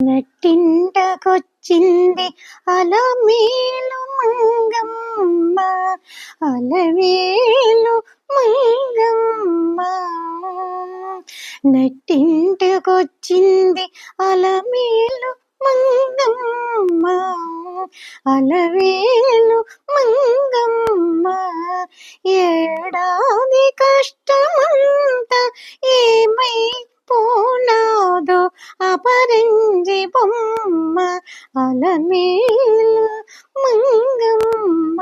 నట్టింటకొచ్చింది అలమేలు మంగమ్మ. అలవేలు మంగమ్మ. నట్టింటకొచ్చింది అలమేలు మంగమ్మ. అలవేలు అపరంజి బొమ్మ అలమేలు మంగమ్మ.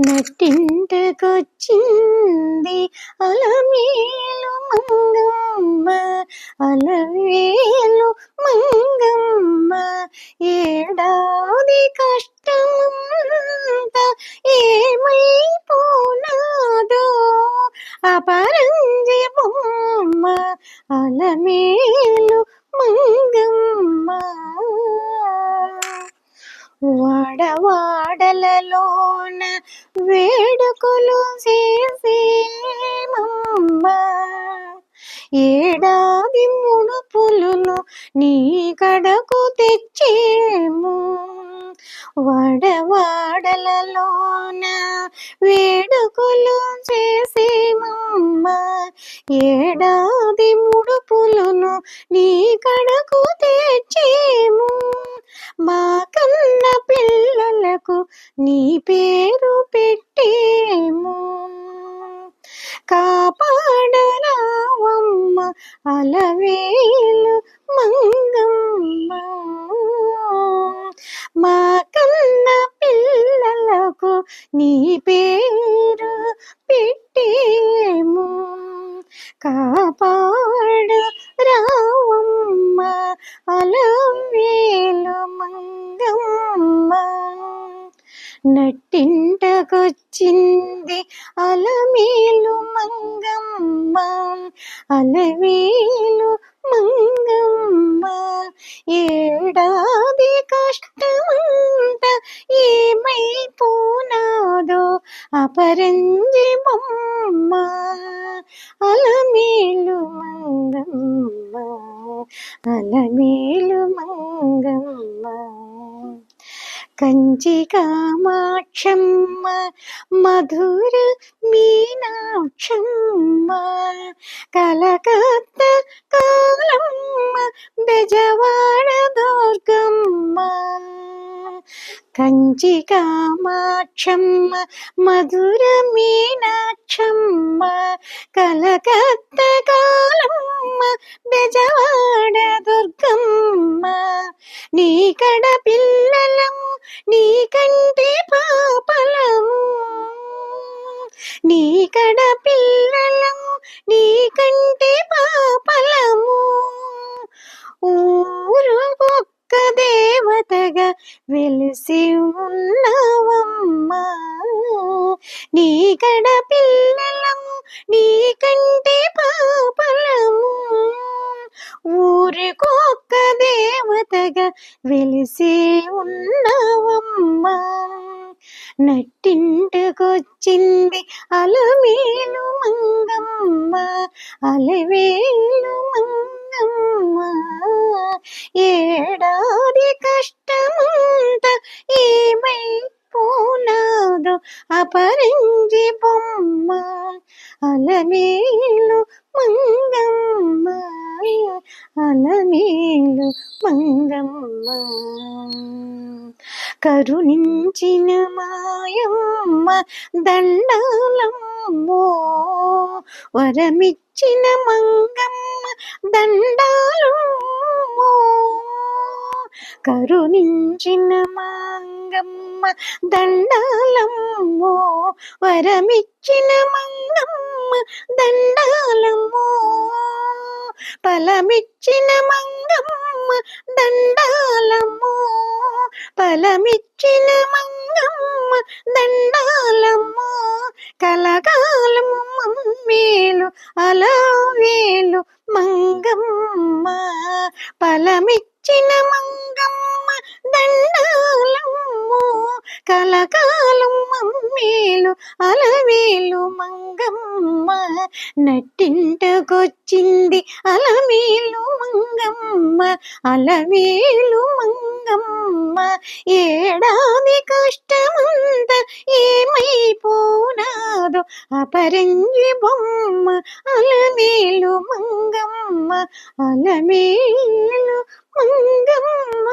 నట్టింటకొచ్చింది అలమేలు మంగమ్మ అలవేలు వాడవాడలలోన వేడుకలు చేసేమమ్మ ఏడాది ముడుపులును నీ కడకు తెచ్చేము. వడవాడలలోన వేడుకలు చేసేమమ్మ ఏడాది ముడుపులును నీ కడకు తెచ్చేము. మా కన్న పిల్లలకు నీ పేరు పెట్టేము. కాపాడరావమ్మ అలవేలు మంగమ్మ. మా కన్న పిల్లలకు నీ పేరు నట్టింటకొచ్చింది అలమేలు మంగమ్మ అలవేలు మంగమ్మ. ఏడాది కష్టమంత ఏమైపోనాదో అపరంజి బొమ్మ. అలమేలు మంగమ్మ అలమేలు మంగమ్మ. కంచికామాక్షమ్మ మధుర మీనాక్షమ్మ కలకత్త కాలమ్మ బెజవాడ దుర్గమ్మ. కంచికామాక్షమ్మ మధుర మీనాక్షమ్మ కలకత్త కాలమ్మ బెజవాడ దుర్గమ్మ. నీ కడ పిల్ల నీకంటే పాపలము నీ కడ పిల్లలము నీకంటే పాపలము ఊరు ఒక్క దేవతగా వెలిసి ఉన్నావమ్మా. నీ కడ పిల్లలము నీకంటే పాపలము ఊరికొక్క దేవతగా వెలిసి ఉన్నవమ్మ. నట్టింటకొచ్చింది అలమేలు మంగమ్మ అలవేలు మంగమ్మ. ఏడాది కష్టమంత ఏమై పూనాదు అపరంజి బొమ్మ అలమేలు మంగమ్మ అలమేలు మంగమ్మ. కరుణించిన మాయమ్మ దండాలమ్మో వరమిచ్చిన మంగమ్మ దండాలమ్మో. కరుణించిన మంగమ్మ దండాలమ్మో. వరమిచ్చిన మంగమ్మ దండాలమ్మో. ఫలమిచ్చిన మంగమ్మ దండాలమ్మో. ఫలమిచ్చిన మంగమ్మ దండాలమ్మో. కలకాలము మమ్మేలు అలా వేలు మంగమ్మ. ఫలమిచ్చిన కలకాలం మమ్మేలు అలవేలు మంగమ్మ. నట్టింటకొచ్చింది అలమేలు మంగమ్మ అలవేలు మంగమ్మ. ఏడాది కష్టమంత ఏమైపోనాదో అపరంజి బొమ్మ అలమేలు మంగమ్మ అలమేలు మంగమ్మ.